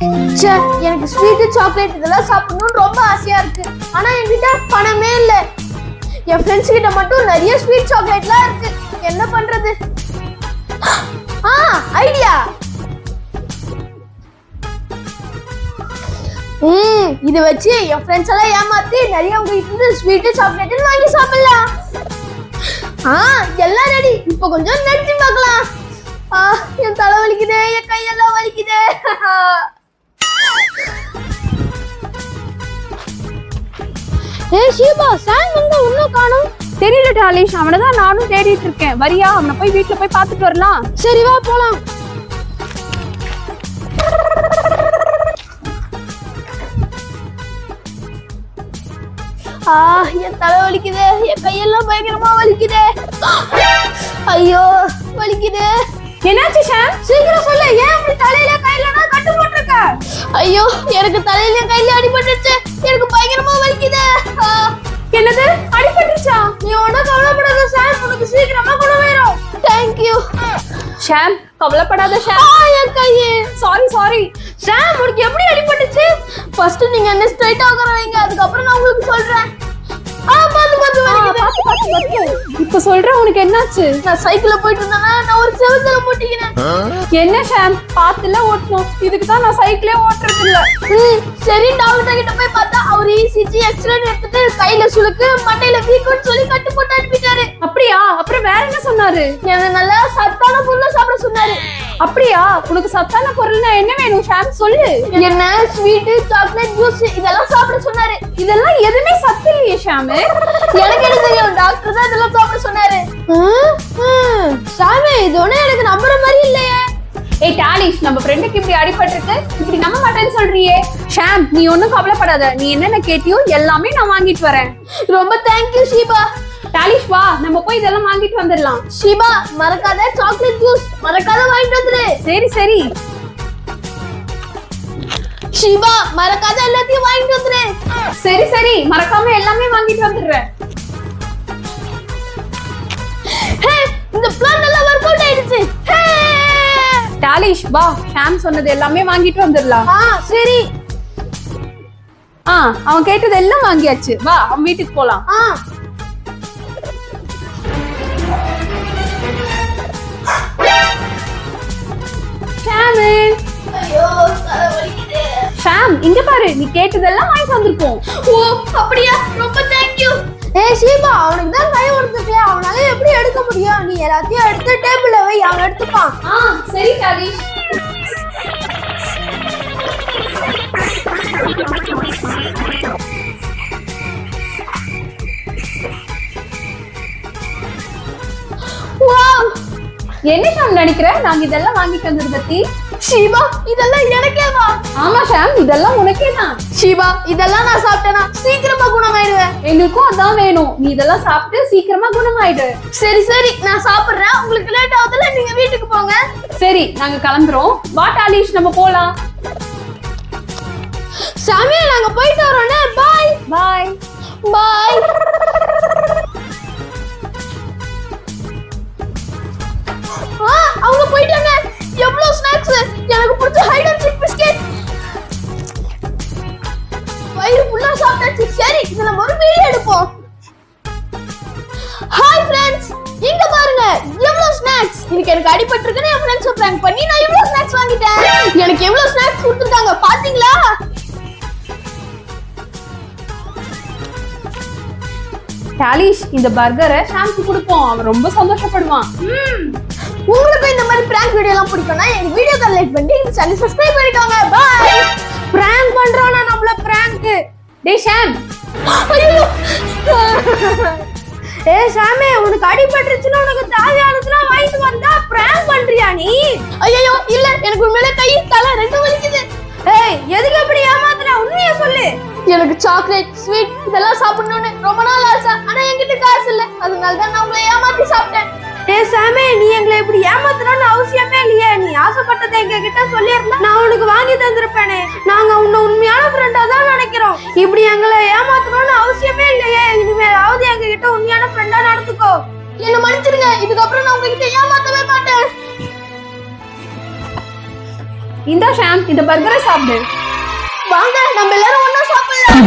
ச்சே எனக்கு sweet chocolate இதெல்லாம் சாப்பிடணும்னு ரொம்ப ஆசையா இருக்கு. ஆனா என்கிட்ட பணமே இல்ல. என் ஃப்ரெண்ட்ஸ் கிட்ட மட்டும் நிறைய ஸ்வீட் சாக்லேட்லாம் இருக்கு. என்ன பண்றது? ஆ ஐடியா ம் இது வச்சு என் ஃப்ரெண்ட்ஸ் எல்லாம் ஏமாத்தி நிறைய உங்ககிட்ட இருந்து ஸ்வீட்டு சாக்லேட் வாங்கி சாப்பிடலாம். ஆ எல்லாம் ரெடி இப்போ கொஞ்சம் நடிச்சு பார்க்கலாம். ஆ என் தலை வலிக்குதே என் கையெல்லாம் வலிக்குதே. ஏ ஷீபா சாம் எங்க இன்னும் காணோம். தெரியல டாலிஷ் அவனை தான் நானும் தேடிட்டு இருக்கேன். வரியா? அவனை போய் வீட்டுல போய் பார்த்துட்டு வரலாம். சரி வா போலாம். ஆ என் தலை வலிக்குதே. என் கையெல்லாம் பயங்கரமா வலிக்குதே. ஐயோ வலிக்குதே. என்னாச்சு ஷாம்? சீக்கிரம் சொல்லு. ஏன் இப்படி தலையில கையில கட்டு போட்டிருக்க? ஐயோ எனக்கு தலையில கையில அடிபட்டுச்சு எனக்கு பயங்கரமா வலிக்குதே. என்னது? அடிபட்டுச்சா நீ ஒன்றும் கவலைப்படாத சார் உனக்கு சீக்கிரமா குணமாயிரும் தேங்க்யூ ஷாம் கவலைப்படாத ஷாம். என் கையே. சாரி சாரி சாம் உனக்கு எப்படி அடிபட்டுச்சு? ஃபர்ஸ்ட் நீங்க என்ன ஸ்ட்ரைட் ஆகுற வைங்க. அதுக்கப்புறம் நான் உங்களுக்கு சொல்றேன். ஆ பாத்து பாத்து வலிக்குது இப்ப சொல்றேன் உனக்கு என்னாச்சு? நான் சைக்கிள்ல போயிட்டு இருந்தேன்னா நான் ஒரு செவத்துல போட்டிக்கிறேன் என்ன ஷாம்? பாத்துல ஓட்டணும். இதுக்கு தான் நான் சைக்கிளே ஓட்டுறது இல்ல ம், சரி டாக்டர் கிட்ட போய் பார்த்தா அவர் இசிஜி எக்ஸ்ரே எடுத்துட்டு கையில சுளுக்கு மண்டையில வீக்கம்னு சொல்லி வேற என்ன சொன்னாரு? எனக்கு நல்லா சத்தான பொருளை சாப்பிட சொன்னாரு. அப்படியா? உனக்கு சத்தான பொருள்னா என்ன வேணும் ஷாம்? சொல்லு. என்ன? ஸ்வீட்டு சாக்லேட் ஜூஸ் இதெல்லாம் சாப்பிட சொன்னாரு. இதெல்லாம் எதுவுமே சத்து இல்லையே ஷாமு. எனக்கு என்ன தெரியும்? டாக்டர் தான் இதெல்லாம் சாப்பிட சொன்னாரு. சாமி இது ஒண்ணு எனக்கு நம்புற மாதிரி இல்லையே. ஏய் டாலிஷ் நம்ம ஃப்ரெண்டுக்கு இப்படி அடிபட்டிருக்கு. இப்படி நம்ப மாட்டேன்னு சொல்றியே. ஷாம் நீ ஒன்றும் கவலைப்படாத. நீ என்னென்ன கேட்டியோ எல்லாமே நான் வாங்கிட்டு வரேன். ரொம்ப தேங்க்யூ ஷீபா. டாலிஷ் வா. நம்ம போய் இதெல்லாம் வாங்கிட்டு வந்துடலாம். ஷீபா மறக்காத சாக்லேட் ஜூஸ் மறக்காத வாங்கிட்டு வந்துரு. சரி சரி. ஷீபா மறக்காத எல்லாத்தையும் வாங்கிட்டு வந்துரு. சரி சரி. மறக்காம எல்லாமே வாங்கிட்டு வந்துடுறேன். ஹே இந்த பிளான் நல்லா ஒர்க் அவுட் ஆயிடுச்சு. டாலிஷ் வா. ஷாம் சொன்னது எல்லாமே வாங்கிட்டு வந்துடலாம். ஆ சரி. ஆ அவன் கேட்டது எல்லாம் வாங்கியாச்சு. வா அவன் வீட்டுக்கு போலாம். ஆ. ஷாம் இங்க பாரு நீ கேட்டதெல்லாம் வாங்கிட்டு வந்திருக்கோம். ஓ அப்படியா? ரொம்ப தேங்க்யூ ஏய் ஷீபா அவனுக்கு தான் கை கொடுத்துருக்கே. அவனால எப்படி எடுக்க முடியும்? நீ எல்லாத்தையும் எடுத்து டேபிள்ல வை அவன் எடுத்துப்பான். ஆ சரி வாவ் என்ன ஷாம் நினைக்கிற? நாங்க இதெல்லாம் வாங்கிட்டு வந்தது பத்தி. ஷீபா இதெல்லாம் எனக்கே வா ஆமா ஷாம் இதெல்லாம் உனக்கே தான் ஷீபா இதெல்லாம் நான் சாப்பிட்டேனா? சீக்கிரமா குணமாயிடுவேன். எங்களுக்கும் அதான் வேணும். நீ இதெல்லாம் சாப்பிட்டு சீக்கிரமா குணமாயிடு. சரி சரி நான் சாப்பிடுறேன். உங்களுக்கு லேட் ஆகுதுல நீங்க வீட்டுக்கு போங்க. சரி நாங்க கிளம்புறோம். வா டாலிஷ் நம்ம போலாம். சாமியா நாங்க போயிட்டு வரோம்னே பாய். பாய். பாய். ஆ அவங்க போயிட்டாங்க. எவ்வளவு ஸ்நாக்ஸ் எனக்கு பிடிச்ச ஹைட் அண்ட் சீக் பிஸ்கெட் வயிறு ஃபுல்லா சாப்பிட்டாச்சு. சரி இதுல ஒரு வீடியோ எடுப்போம். ஹாய் ஃப்ரெண்ட்ஸ் இங்க பாருங்க எவ்வளவு ஸ்நாக்ஸ் இதுக்கு எனக்கு அடிபட்டிருக்குன்னு என் ஃப்ரெண்ட்ஸ் பிராங்க் பண்ணி நான் இவ்வளவு ஸ்நாக்ஸ் வாங்கிட்டேன். எனக்கு எவ்வளவு ஸ்நாக்ஸ் கொடுத்துருக்காங்க பாத்தீங்களா? டாலிஷ் இந்த பர்கரை ஷாம்க்கு கொடுப்போம். அவன் ரொம்ப சந்தோஷப்படுவான். உங்களுக்கு இந்த மாதிரி பிராங்க் வீடியோ எல்லாம் பிடிக்கும்னா எங்க வீடியோ லைக் பண்ணி இந்த சேனல் சப்ஸ்கிரைப் பண்ணிக்கோங்க. பாய் பிராங்க் பண்றோம்னா நம்மள பிராங்க் டேய் ஷாம். ஐயோ. ஏ ஷாமே உனக்கு அடிபட்டுருச்சுன்னா உனக்கு தேவையானதுலாம் வாங்கிட்டு வந்தா பிராங்க் பண்றியா நீ? ஐயோ இல்ல எனக்கு உண்மையிலே கை தலை ரெண்டும் வலிக்குது. ஏய் எதுக்கு அப்படி ஏமாத்துற? உண்மையா சொல்லு. எனக்கு சாக்லேட் ஸ்வீட் இதெல்லாம் சாப்பிடணும்னு ரொம்ப நாள் ஆசை ஆனா என்கிட்ட காசு இல்ல. அதனால தான் நான் உங்களை ஏமாத்தி சாப்பிட்டேன். ஏ சாமே நீ எங்களை இப்படி ஏமாத்தணும்னு அவசியமே இல்லையே. நீ ஆசைப்பட்டதை எங்க கிட்ட சொல்லியிருந்தா நான் உனக்கு வாங்கி தந்திருப்பேனே. நாங்க உன்னை உண்மையான ஃப்ரெண்டா தான் நினைக்கிறோம். இப்படி எங்களை ஏமாத்தணும்னு அவசியமே இல்லையே. இனிமேலாவது எங்க கிட்ட உண்மையான ஃப்ரெண்டா நடந்துக்கோ. என்ன மன்னிச்சிருங்க இதுக்கப்புறம் நான் உங்ககிட்ட ஏமாத்தவே மாட்டேன். இந்தா ஷாம் இந்த பர்கரை சாப்பிடு. வாங்க நம்ம எல்லாரும் ஒன்னா சாப்பிடலாம்.